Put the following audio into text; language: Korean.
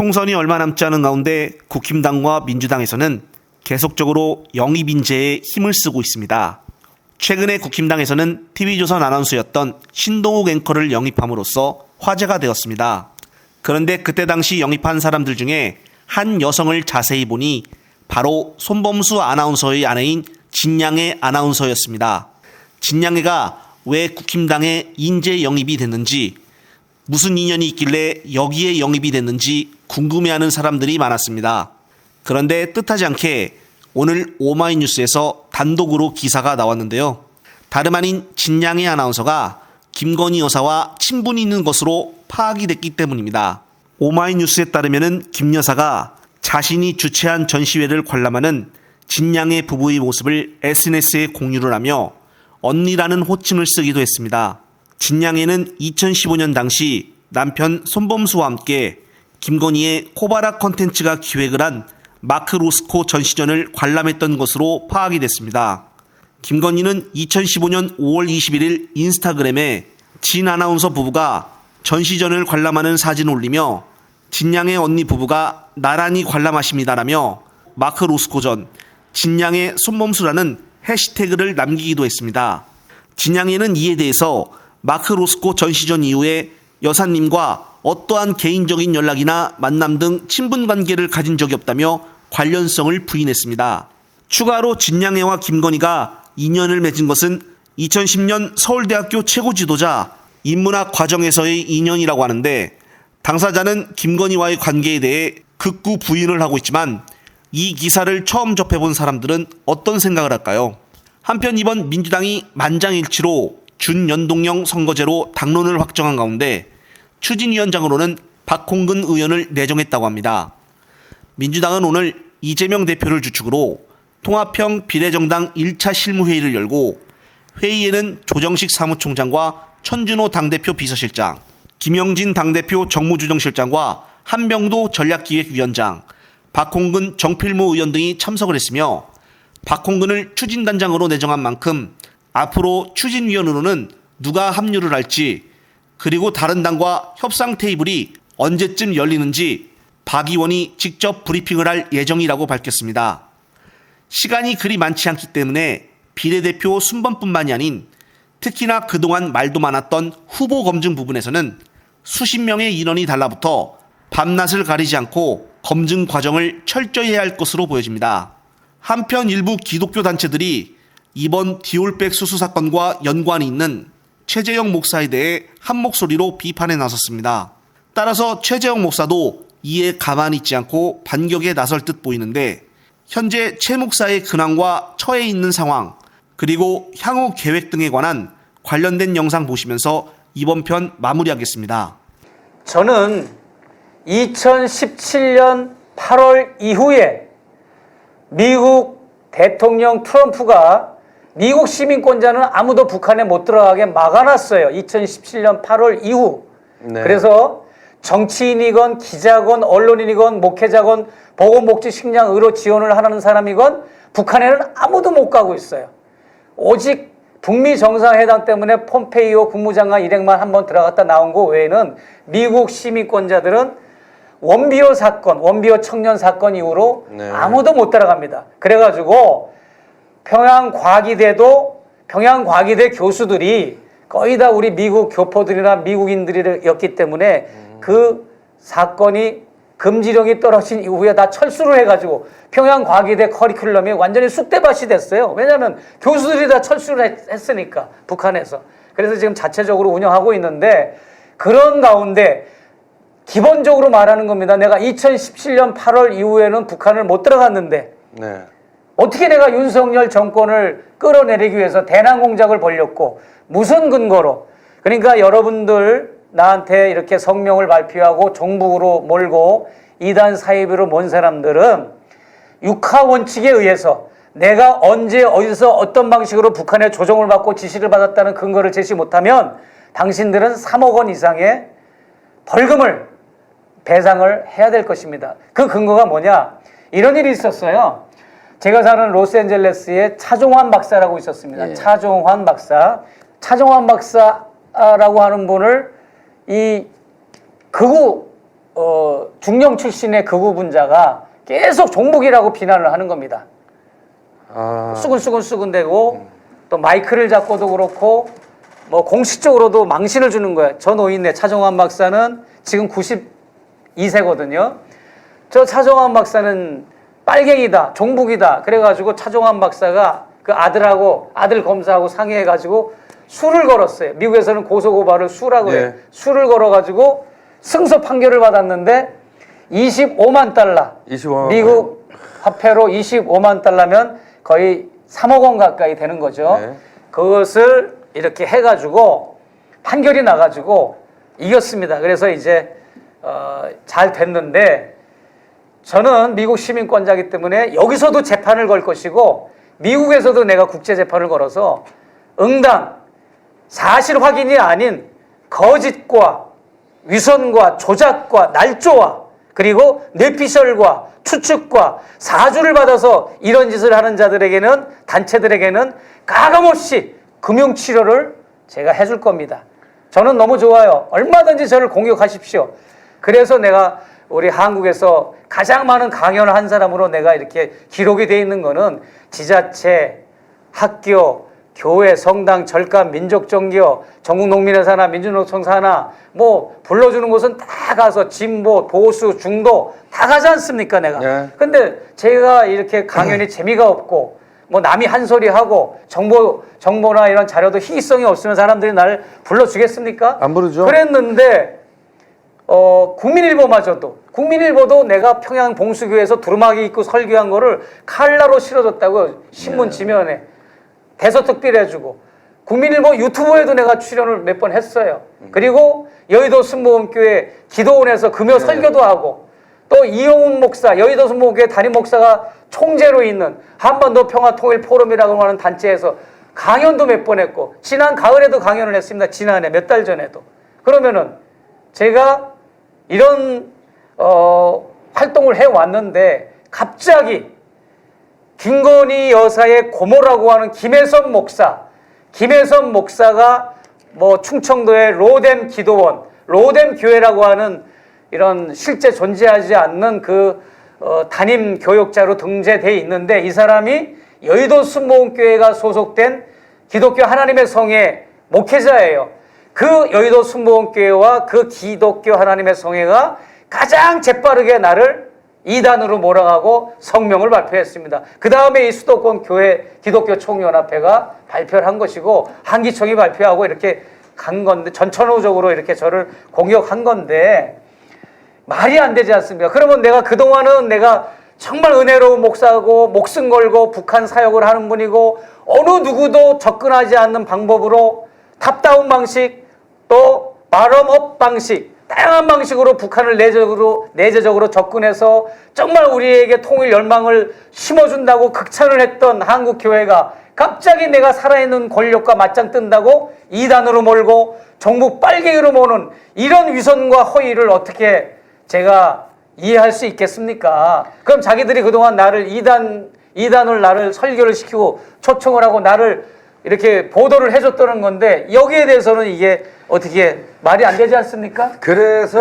총선이 얼마 남지 않은 가운데 국힘당과 민주당에서는 계속적으로 영입 인재에 힘을 쓰고 있습니다. 최근에 국힘당에서는 TV조선 아나운서였던 신동욱 앵커를 영입함으로써 화제가 되었습니다. 그런데 그때 당시 영입한 사람들 중에 한 여성을 자세히 보니 바로 손범수 아나운서의 아내인 진양의 아나운서였습니다. 진양애가 왜 국힘당에 인재 영입이 됐는지 무슨 인연이 있길래 여기에 영입이 됐는지 궁금해하는 사람들이 많았습니다. 그런데 뜻하지 않게 오늘 오마이뉴스에서 단독으로 기사가 나왔는데요. 다름 아닌 진양의 아나운서가 김건희 여사와 친분이 있는 것으로 파악이 됐기 때문입니다. 오마이뉴스에 따르면 김 여사가 자신이 주최한 전시회를 관람하는 진양의 부부의 모습을 SNS에 공유를 하며 언니라는 호칭을 쓰기도 했습니다. 진양에는 2015년 당시 남편 손범수와 함께 김건희의 코바라 컨텐츠가 기획을 한 마크 로스코 전시전을 관람했던 것으로 파악이 됐습니다. 김건희는 2015년 5월 21일 인스타그램에 진 아나운서 부부가 전시전을 관람하는 사진을 올리며 진양의 언니 부부가 나란히 관람하십니다라며 마크 로스코 전 진양의 손범수라는 해시태그를 남기기도 했습니다. 진양에는 이에 대해서 마크 로스코 전시전 이후에 여사님과 어떠한 개인적인 연락이나 만남 등 친분 관계를 가진 적이 없다며 관련성을 부인했습니다. 추가로 진양애와 김건희가 인연을 맺은 것은 2010년 서울대학교 최고 지도자 인문학 과정에서의 인연이라고 하는데 당사자는 김건희와의 관계에 대해 극구 부인을 하고 있지만 이 기사를 처음 접해본 사람들은 어떤 생각을 할까요? 한편 이번 민주당이 만장일치로 준연동형 선거제로 당론을 확정한 가운데 추진위원장으로는 박홍근 의원을 내정했다고 합니다. 민주당은 오늘 이재명 대표를 주축으로 통합형 비례정당 1차 실무회의를 열고 회의에는 조정식 사무총장과 천준호 당대표 비서실장, 김영진 당대표 정무주정실장과 한병도 전략기획위원장, 박홍근 정필모 의원 등이 참석을 했으며 박홍근을 추진단장으로 내정한 만큼 앞으로 추진위원으로는 누가 합류를 할지 그리고 다른 당과 협상 테이블이 언제쯤 열리는지 박 의원이 직접 브리핑을 할 예정이라고 밝혔습니다. 시간이 그리 많지 않기 때문에 비례대표 순번뿐만이 아닌 특히나 그동안 말도 많았던 후보 검증 부분에서는 수십 명의 인원이 달라붙어 밤낮을 가리지 않고 검증 과정을 철저히 해야 할 것으로 보여집니다. 한편 일부 기독교 단체들이 이번 디올백 수수 사건과 연관이 있는 최재형 목사에 대해 한 목소리로 비판에 나섰습니다. 따라서 최재형 목사도 이에 가만히 있지 않고 반격에 나설 듯 보이는데 현재 최 목사의 근황과 처해 있는 상황 그리고 향후 계획 등에 관한 관련된 영상 보시면서 이번 편 마무리하겠습니다. 저는 2017년 8월 이후에 미국 대통령 트럼프가 미국 시민권자는 아무도 북한에 못 들어가게 막아놨어요. 2017년 8월 이후. 네. 그래서 정치인이건 기자건 언론인이건 목회자건 보건복지 식량 의료 지원을 하는 사람이건 북한에는 아무도 못 가고 있어요. 오직 북미 정상회담 때문에 폼페이오 국무장관 일행만 한번 들어갔다 나온 거 외에는 미국 시민권자들은 원비호 사건, 원비호 청년 사건 이후로 네. 아무도 못 따라갑니다. 그래가지고 평양과기대도 평양과기대 교수들이 거의 다 우리 미국 교포들이나 미국인들이었기 때문에 그 사건이 금지령이 떨어진 이후에 다 철수를 해가지고 평양과기대 커리큘럼이 완전히 쑥대밭이 됐어요. 왜냐하면 교수들이 다 철수를 했, 했으니까 북한에서. 그래서 지금 자체적으로 운영하고 있는데 그런 가운데 기본적으로 말하는 겁니다. 내가 2017년 8월 이후에는 북한을 못 들어갔는데 네. 어떻게 내가 윤석열 정권을 끌어내리기 위해서 대남 공작을 벌렸고 무슨 근거로 그러니까 여러분들 나한테 이렇게 성명을 발표하고 종북으로 몰고 이단 사이비로 먼 사람들은 육하 원칙에 의해서 내가 언제 어디서 어떤 방식으로 북한의 조정을 받고 지시를 받았다는 근거를 제시 못하면 당신들은 3억 원 이상의 벌금을 배상을 해야 될 것입니다. 그 근거가 뭐냐? 이런 일이 있었어요. 제가 사는 로스앤젤레스에 차종환 박사라고 있었습니다. 예. 차종환 박사. 차종환 박사라고 하는 분을 이 극우 어, 중령 출신의 극우 분자가 계속 종북이라고 비난을 하는 겁니다. 아, 수근수근 수근대고 또 마이크를 잡고도 그렇고 뭐 공식적으로도 망신을 주는 거예요. 저 노인네 차종환 박사는 지금 92세거든요. 저 차종환 박사는 빨갱이다, 종북이다. 그래가지고 차종환 박사가 그 아들하고 아들 검사하고 상의해가지고 수를 걸었어요. 미국에서는 고소고발을 수라고 해요. 예. 수를 걸어가지고 승소 판결을 받았는데 25만 달러. 25만 미국 화폐로 25만 달러면 거의 3억 원 가까이 되는 거죠. 네. 그것을 이렇게 해가지고 판결이 나가지고 이겼습니다. 그래서 이제 어, 잘 됐는데 저는 미국 시민권자이기 때문에 여기서도 재판을 걸 것이고 미국에서도 내가 국제 재판을 걸어서 응당 사실 확인이 아닌 거짓과 위선과 조작과 날조와 그리고 뇌피셜과 추측과 사주를 받아서 이런 짓을 하는 자들에게는 단체들에게는 가감없이 금융 치료를 제가 해줄 겁니다. 저는 너무 좋아요. 얼마든지 저를 공격하십시오. 그래서 내가 우리 한국에서 가장 많은 강연을 한 사람으로 내가 이렇게 기록이 돼 있는 거는 지자체, 학교, 교회, 성당, 절간, 민족종교, 전국농민의 사나, 민주노총 사나, 뭐 불러주는 곳은 다 가서 진보, 보수, 중도 다 가지 않습니까, 내가? 네. 근데 제가 이렇게 강연이 재미가 없고 뭐 남이 한 소리 하고 정보 정보나 이런 자료도 희귀성이 없으면 사람들이 나를 불러주겠습니까? 안 부르죠. 그랬는데 어, 국민일보마저도 국민일보도 내가 평양 봉수교에서 두루마기 입고 설교한 거를 칼라로 실어줬다고 신문 지면에 대서특필 해 주고 국민일보 유튜브에도 내가 출연을 몇 번 했어요. 그리고 여의도 순복음교회 기도원에서 금요 설교도 하고 또 이용훈 목사 여의도 순복음교회 담임 목사가 총재로 있는 한반도 평화 통일 포럼이라고 하는 단체에서 강연도 몇 번 했고 지난 가을에도 강연을 했습니다. 지난해 몇 달 전에도 그러면은 제가 이런 어, 활동을 해 왔는데 갑자기 김건희 여사의 고모라고 하는 김혜선 목사, 김혜선 목사가 뭐 충청도의 로뎀 기도원, 로뎀 교회라고 하는 이런 실제 존재하지 않는 그 어, 담임 교역자로 등재돼 있는데 이 사람이 여의도 순복음교회가 소속된 기독교 하나님의 성의 목회자예요. 그 여의도 순복음교회와 그 기독교 하나님의 성회가 가장 재빠르게 나를 이단으로 몰아가고 성명을 발표했습니다. 그 다음에 이 수도권 교회 기독교 총연합회가 발표를 한 것이고 한기총이 발표하고 이렇게 간 건데 전천후적으로 이렇게 저를 공격한 건데 말이 안 되지 않습니까? 그러면 내가 그동안은 내가 정말 은혜로운 목사고 목숨 걸고 북한 사역을 하는 분이고 어느 누구도 접근하지 않는 방법으로 탑다운 방식 또 바럼업 방식 다양한 방식으로 북한을 내적으로 내재적으로 접근해서 정말 우리에게 통일 열망을 심어준다고 극찬을 했던 한국 교회가 갑자기 내가 살아있는 권력과 맞짱 뜬다고 이단으로 몰고 정부 빨갱이로 모는 이런 위선과 허위를 어떻게 제가 이해할 수 있겠습니까? 그럼 자기들이 그동안 나를 이단 이단을 나를 설교를 시키고 초청을 하고 나를 이렇게 보도를 해줬다는 건데 여기에 대해서는 이게 어떻게 말이 안 되지 않습니까? 그래서